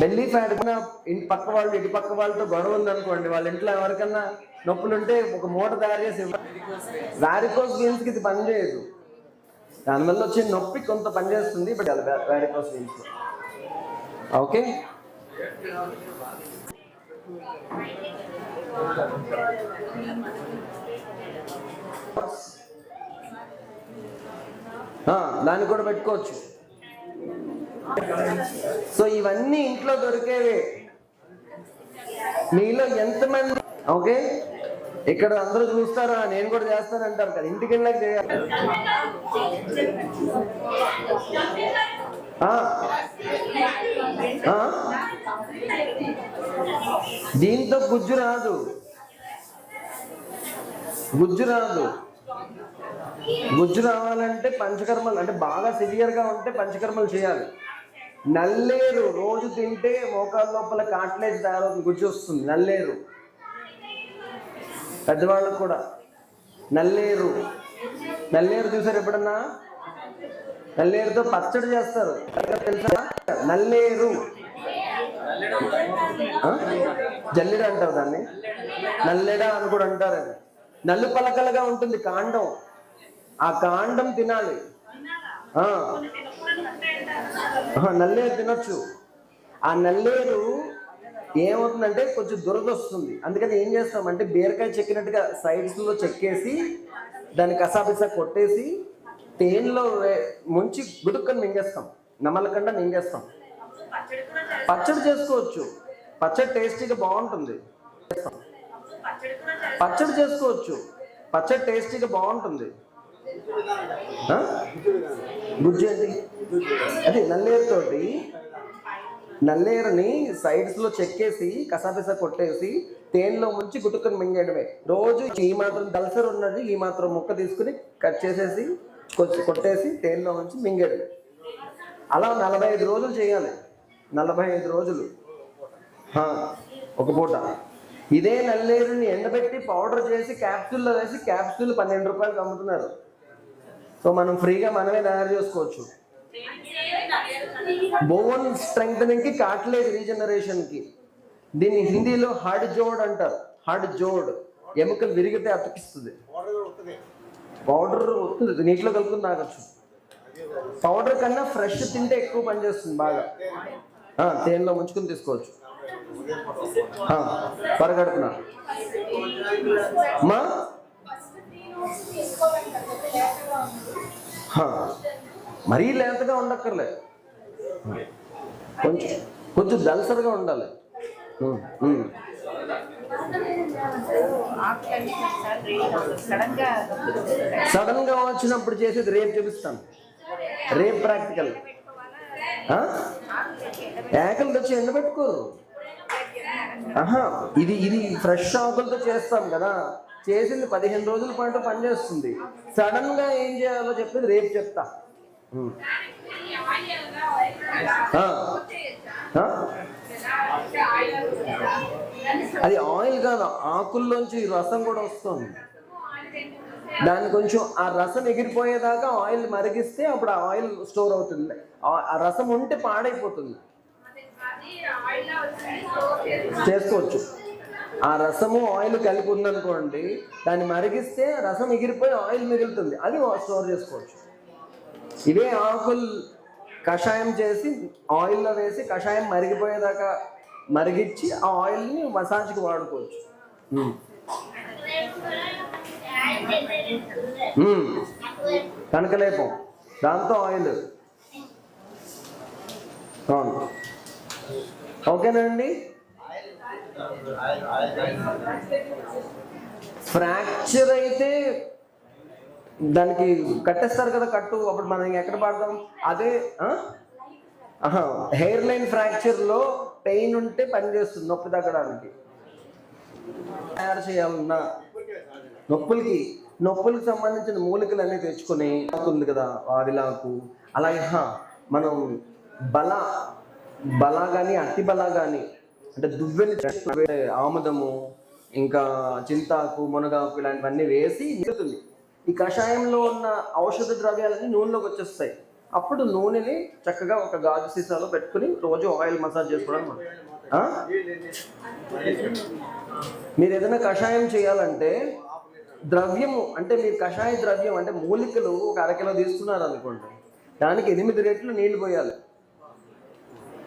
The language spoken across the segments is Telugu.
బెల్లీ ఫ్యాట్ కూడా ఇంటి పక్క వాళ్ళు ఇటు పక్క వాళ్ళతో గొడవ ఉందనుకోండి వాళ్ళ ఇంట్లో ఎవరికన్నా నొప్పులు ఉంటే ఒక మూట తయారు చేసి వ్యారికోస్ వీన్స్కి ఇది పనిచేయదు దానివల్ల వచ్చే నొప్పి కొంత పనిచేస్తుంది బట్ వ్యారికోస్ గేమ్స్ ఓకే? దాన్ని కూడా పెట్టుకోవచ్చు. సో ఇవన్నీ ఇంట్లో దొరికేవే. మీలో ఎంతమంది ఓకే? ఇక్కడ అందరూ చూస్తారా? నేను కూడా చేస్తాను అంటారు కదా. ఇంటికి వెళ్ళాక చేయాలి. ఆ. ఆ? దీంతో గుజ్జు రాదు. గుజ్జు రాదు. గుజ్జు రావాలంటే పంచకర్మలు అంటే బాగా సివియర్గా ఉంటే పంచకర్మలు చేయాలి. నల్లేరు రోజు తింటే మోకాల లోపల కాట్లేజ్ తయారవుతుంది. గుజ్జు వస్తుంది. నల్లేరు. పెద్దవాళ్ళకు కూడా. నల్లేరు. నల్లేరు చూసారు ఎప్పుడన్నా? నల్లేరుతో పచ్చడి చేస్తారు. తెలుసా? నల్లేరు. జల్లెడ అంటారు దాన్ని. నల్లెడ అని కూడా అంటారు నల్లు పలకలుగా ఉంటుంది కాండం. ఆ కాండం తినాలి. నల్లేరు తినొచ్చు. ఆ నల్లేరు ఏమవుతుందంటే కొంచెం దురద వస్తుంది. అందుకని ఏం చేస్తామంటే బీరకాయ చెక్కినట్టుగా సైడ్స్లో చెక్కేసి దాన్ని కసాపిసా కొట్టేసి తేనెలో ముంచి గుడుక్కని మింగేస్తాం. నమలకుండా మింగేస్తాం. పచ్చడి చేసుకోవచ్చు. పచ్చడి టేస్టీగా బాగుంటుంది. పచ్చడి చేసుకోవచ్చు. పచ్చడి టేస్టీగా బాగుంటుంది. గుజ్జు అంటే అదే నల్లేరుతోటి నల్లేరుని సైడ్స్లో చెక్కేసి కసాపిసా కొట్టేసి తేనెలో ముంచి గుట్టుకొని మింగేయడమే. రోజు ఈ మాత్రం దల్సర్ ఉన్నది ఈ మాత్రం ముక్క తీసుకుని కట్ చేసేసి కొంచెం కొట్టేసి తేనెలో ఉంచి మింగేయడమే. అలా నలభై ఐదు రోజులు చేయాలి. నలభై ఐదు రోజులు ఒక పూట. ఇదే నల్లేరుని ఎండబెట్టి పౌడర్ చేసి క్యాప్సూల్లో వేసి క్యాప్సూల్ పన్నెండు రూపాయలు అమ్ముతున్నారు. సో మనం ఫ్రీగా మనమే తయారు చేసుకోవచ్చు. బోన్ స్ట్రెంగ్కి కాట్లేజ్ రీజనరేషన్కి దీన్ని హిందీలో హార్డ్ జోడ్ అంటారు. హార్డ్ జోడ్. ఎముకలు విరిగితే అతికిస్తుంది. పౌడర్ వస్తుంది నీటిలో కలుపుకుని తాగొచ్చు. పౌడర్ కన్నా ఫ్రెష్ తింటే ఎక్కువ పనిచేస్తుంది బాగా. తేనెలో ముంచుకుని తీసుకోవచ్చు. ఆ, పరగడుపున. మా? మరీ లేతగా ఉండక్కర్లే. కొంచెం కొంచెం దలసరిగా ఉండాలి. సడన్గా సడన్గా వచ్చినప్పుడు చేసేది రేపు చూపిస్తాను. రేపు ప్రాక్టికల్. ఏకలు తెచ్చి ఎండబెట్టుకోరు ఆహా ఇది ఇది ఫ్రెష్ ఆకులతో చేస్తాం కదా. చేసింది పదిహేను రోజుల పాటు పనిచేస్తుంది. సడన్గా ఏం చేయాలో చెప్పేది రేపు చెప్తా? అది ఆయిల్ కాదు ఆకుల్లోంచి రసం కూడా వస్తుంది. దాన్ని కొంచెం ఆ రసం ఎగిరిపోయేదాకా ఆయిల్ మరిగిస్తే అప్పుడు ఆ ఆయిల్ స్టోర్ అవుతుంది. ఆ- ఆ రసం ఉంటే పాడైపోతుంది. చేసుకోవచ్చు. ఆ రసము ఆయిల్ కలిపి ఉందనుకోండి దాన్ని మరిగిస్తే రసం ఎగిరిపోయి ఆయిల్ మిగులుతుంది. అది స్టోర్ చేసుకోవచ్చు. ఇవే ఆకులు కషాయం చేసి ఆయిల్లో వేసి కషాయం మరిగిపోయేదాకా మరిగించి ఆ ఆయిల్ని మసాజ్కి వాడుకోవచ్చు. కనకలేపం. దాంతో ఆయిల్. అవును. ఓకేనండి ఫ్రాక్చర్ అయితే దానికి కట్టేస్తారు కదా కట్టు అప్పుడు మనం ఎక్కడ పడతాం? అదే హెయిర్ లైన్ ఫ్రాక్చర్లో పెయిన్ ఉంటే పనిచేస్తుంది నొప్పి తగ్గడానికి. తయారు చేయాలన్నా నొప్పులకి నొప్పులకు సంబంధించిన మూలికలు అన్ని తెచ్చుకొని ఉంది కదా ఆవిలాకు అలాగే హా, మనం బల బల కానీ అతి బల కానీ అంటే దువ్వెని ఆముదము ఇంకా చింతాకు మునగాకు ఇలాంటివన్నీ వేసి నిలుతుంది ఈ కషాయంలో ఉన్న ఔషధ ద్రవ్యాలన్నీ నూనెలోకి వచ్చేస్తాయి. అప్పుడు నూనెని చక్కగా ఒక గాజు సీసాలో పెట్టుకుని రోజు ఆయిల్ మసాజ్ చేసుకోవడం మీరు ఏదైనా కషాయం చేయాలంటే ద్రవ్యము అంటే మీరు కషాయ ద్రవ్యం అంటే మూలికలు ఒక అరకిలో తీసుకున్నారు అనుకోండి దానికి ఎనిమిది రెట్లు నీళ్ళు పోయాలి.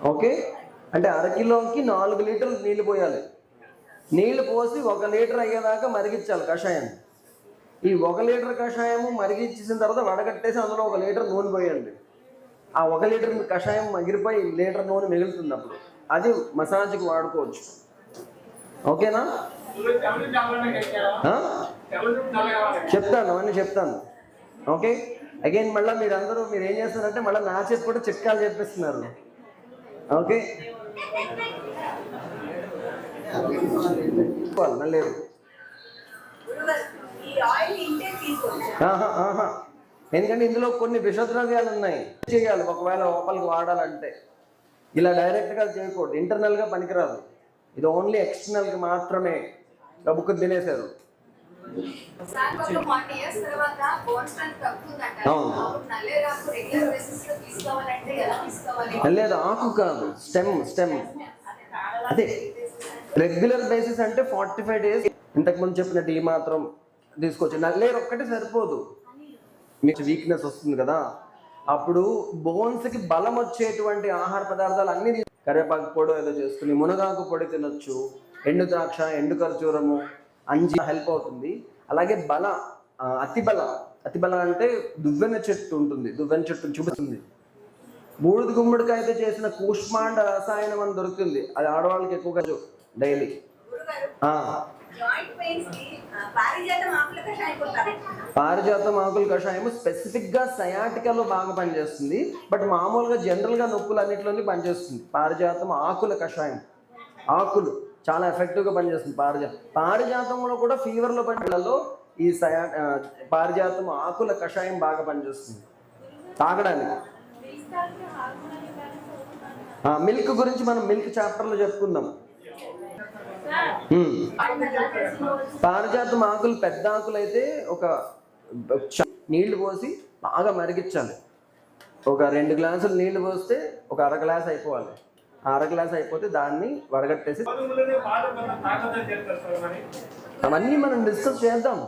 ఓకే? అంటే అరకిలోకి నాలుగు లీటర్లు నీళ్ళు పోయాలి. నీళ్ళు పోసి ఒక లీటర్ అయ్యేదాకా మరిగించాలి కషాయం. ఈ ఒక లీటర్ కషాయము మరిగించేసిన తర్వాత వడగట్టేసి అందులో ఒక లీటర్ నూనె పోయండి. ఆ ఒక లీటర్ కషాయం మగిరిపోయి లీటర్ నూనె మిగులుతుంది అప్పుడు అది మసాజ్కి వాడుకోవచ్చు. ఓకేనా? చెప్తాను అవన్నీ చెప్తాను. ఓకే? అగైన్ మళ్ళీ మీరందరూ మీరు ఏం చేస్తారంటే మళ్ళీ నా చెప్పి కూడా చిట్కాలు చెప్పిస్తున్నారు. ఓకే? లేదు ఆహా, ఆహా. ఎందుకంటే ఇందులో కొన్ని విషద్రవ్యాలు ఉన్నాయి. చేయాలి ఒకవేళ లోపలికి వాడాలంటే. ఇలా డైరెక్ట్గా చేయకూడదు. ఇంటర్నల్గా పనికిరాదు. ఇది ఓన్లీ ఎక్స్టర్నల్కి మాత్రమే. డబ్బుకు తినేశారు. లేదు ఆకు కాదు స్టెమ్ స్టెమ్ అదే రెగ్యులర్ బేసిస్ అంటే ఫార్టీ ఫైవ్ డేస్ ఇంతకుముందు చెప్పినట్టు ఈ మాత్రం తీసుకోవచ్చు. నల్లేరు ఒక్కటే సరిపోదు. మీకు వీక్నెస్ వస్తుంది కదా. అప్పుడు బోన్స్కి బలం వచ్చేటువంటి ఆహార పదార్థాలు అన్ని కరివేపాకు పొడి ఏదో చేసుకుని మునగాకు పొడి తినొచ్చు. ఎండు ద్రాక్ష ఎండు ఖర్జూరము అంజి హెల్ప్ అవుతుంది. అలాగే బల అతిబల అతిబల అంటే దువ్వెన చెట్టు ఉంటుంది. దువ్వెన చెట్టు చూపిస్తుంది. బూడిద గుమ్మడికాయతో చేసిన కూష్మాండ రసాయనం అని దొరుకుతుంది. అది ఆడవాళ్ళకి ఎక్కువగా డైలీ. పారిజాతం ఆకుల కషాయం స్పెసిఫిక్గా సయాటికాలో బాగా పనిచేస్తుంది. బట్ మామూలుగా జనరల్గా నొప్పులు అన్నిటిలోనే పనిచేస్తుంది. పారిజాతం ఆకుల కషాయం. ఆకులు. చాలా ఎఫెక్టివ్గా పనిచేస్తుంది పారిజాతం. పారిజాతంలో కూడా ఫీవర్లో పనిలలో ఈ సయా పారిజాతం ఆకుల కషాయం బాగా పనిచేస్తుంది. తాగడానికి. మిల్క్ గురించి మనం మిల్క్ చాప్టర్లో చెప్పుకుందాం. పారిజాతం ఆకులు పెద్ద ఆకులు అయితే ఒక చ- నీళ్ళు పోసి బాగా మరిగించాలి. ఒక రెండు గ్లాసులు నీళ్ళు పోస్తే ఒక అర గ్లాస్ అయిపోవాలి. అర గ్లాస్ అయిపోతే దాన్ని వడగట్టేసి అవన్నీ మనం డిస్కస్ చేద్దాం.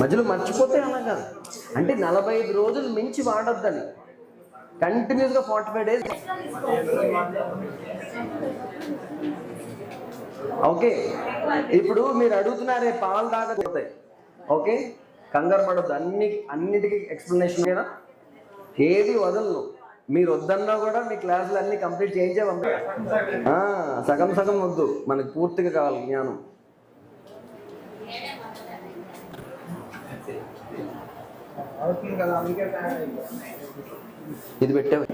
మధ్యలో మర్చిపోతే. మధ్యలో అలా కాదు అంటే నలభై ఐదు రోజులు మించి వాడొద్దని. కంటిన్యూస్గా ఫార్టీ ఫైవ్ డేస్. ఓకే. ఇప్పుడు మీరు అడుగుతున్నారే పాలు తాగకపోతాయి ఓకే? కంగారు పడద్దు. అన్ని అన్నిటికీ ఎక్స్ప్లెనేషన్ కదా? ఏది వదలను. మీరు వద్దన్నా కూడా మీ క్లాసులు అన్ని కంప్లీట్ చేయించే సగం సగం వద్దు. మనకి పూర్తిగా కావాలి జ్ఞానం. ఇది పెట్టావు